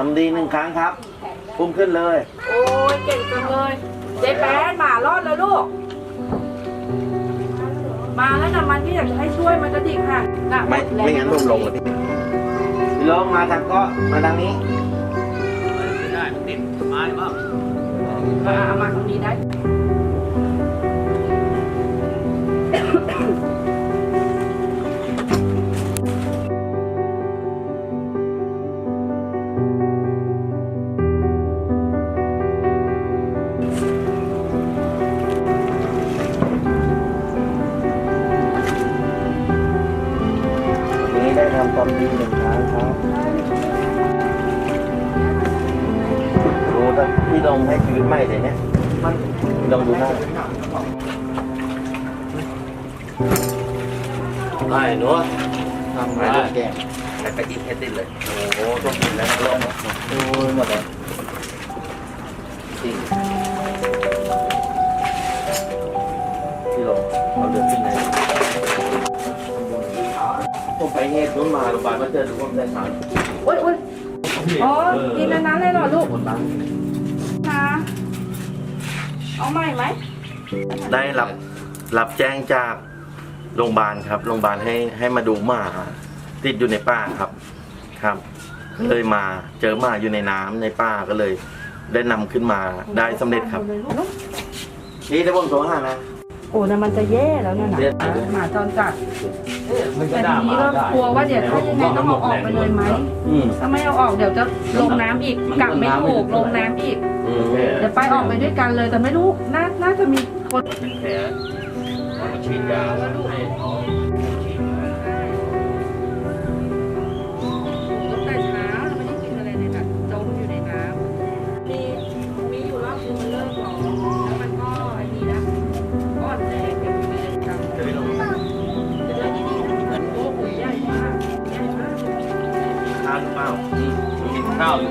ทำดีหนึ่งครั้งครับพุ่มขึ้นเลย โอ้ยเก่งจังเลยเจ๊แป๊ดหมารอดแล้วลูก มาแล้วนะมันที่อยากจะให้ช่วยมันจะดิ่งค่ะน่ะไม่หดแรงไม่งั้นลมลงเลยพี่ลงมาทางก็มาทางนี้ไม่ได้มันติดไม้บ้าง อ่าเอามาตรงนี้ได้ พี่ลงให้ชีวิตใหม่เลยเนี่ยลองดูหน้าได้หนูทำไมลูกแก้มใส่ไปอีกให้ติดเลย โอ้โหต้องกินแล้วนะลงโอ้ยหมดเลยจริงพี่ลงเอาเดือดขึ้นไหนผมไปเหตุนู้นมาโรงพยาบาลมาเจอหรือว่าได้สารโอ้ยโอ้ยอ๋อ กินอันนั้นเลยเหรอลูกคนบ้างคะ เอาใหม่ไหม ได้รับรับแจ้งจากโรงพยาบาลครับ โรงพยาบาลให้ให้มาดูหมาติดอยู่ในป่าครับ ครับเลยมาเจอหมาอยู่ในน้ำในป่าก็เลย ได้นำขึ้นมาได้สำเร็จครับ นี่ได้ผมโทรหานะ โอ้นะมันจะแย่แล้วเนี่ยนะเรียกหมาจรจัดมันแต่จะทีด่านี้มาก็ได้กลัวว่าเดี๋ยวถ้ายังไงต้องเอาออกไปเลยไหมอืมถ้าไม่เอาออกเดี๋ยวจะลงน้ำอีกกลับไม่ถูกลงน้ำอีกอืมเดี๋ยวไปออกไปด้วยกันเลยแต่ไม่รู้น่าน่าจะมีคนเป็นแผลมันฉีดยาแล้วให้าวอยู่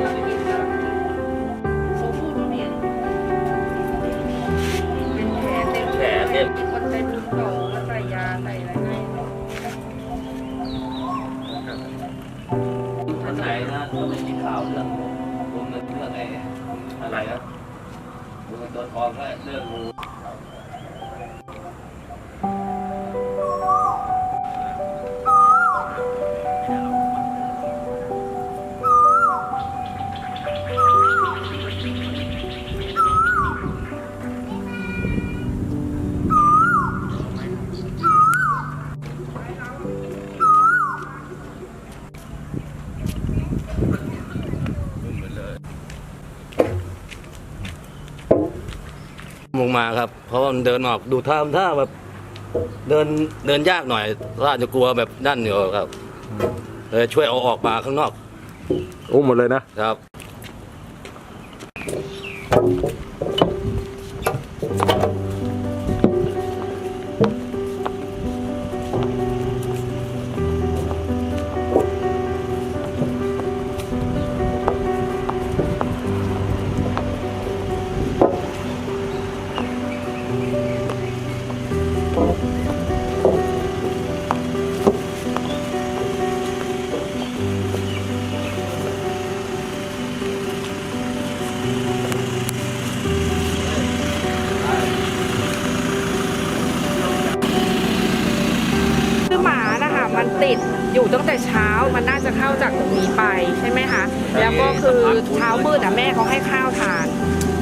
โอ้โหดูดิเป็นแผลเต็มแผลเต็มมีคนเป็นกล่องแล้วใส่ยาใส่อะไรให้ท่านไหนนะก็ไม่มีข่าวเรื่องวงเงินเรื่องไอ้อะไรนะวงเงินตัวทองก็เรื่องงู ลงมาครับ เพราะว่ามันเดินออกดูท่าท่าแบบ เดินเดินยากหน่อยว่าจะกลัวแบบด้านเหนือครับเลยช่วยเอาออกมาข้างนอก อุ้มหมดเลยนะ ครับ มันติดอยู่ตั้งแต่เช้ามันน่าจะเข้าจากตรงนี้ไปใช่ไหมคะแล้วก็คือเช้ามืดอะแม่เขาให้ข้าวทาน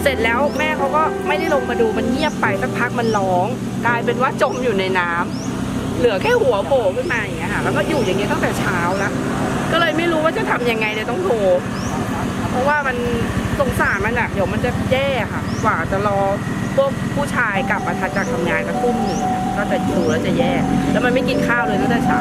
เสร็จแล้วแม่เขาก็ไม่ได้ลงมาดูมันเงียบไปสักพักมันร้อง กลายเป็นว่าจมอยู่ในน้ำเหลือแค่หัวโผล่ขึ้นมาอย่างเงี้ยค่ะแล้วก็อยู่อย่างเงี้ยตั้งแต่เช้าแล้วก็เลยไม่รู้ว่าจะทำยังไงเลยต้องโทรเพราะว่ามันสงสารมันอะเดี๋ยวมันจะแย่ค่ะกว่าจะรอพวกผู้ชายกลับมาทัจากทำงานก็ทุ่มหนึ่งอะ ก็จะดูแล้วจะแย่แล้วมันไม่กินข้าวเลยตั้งแต่เช้า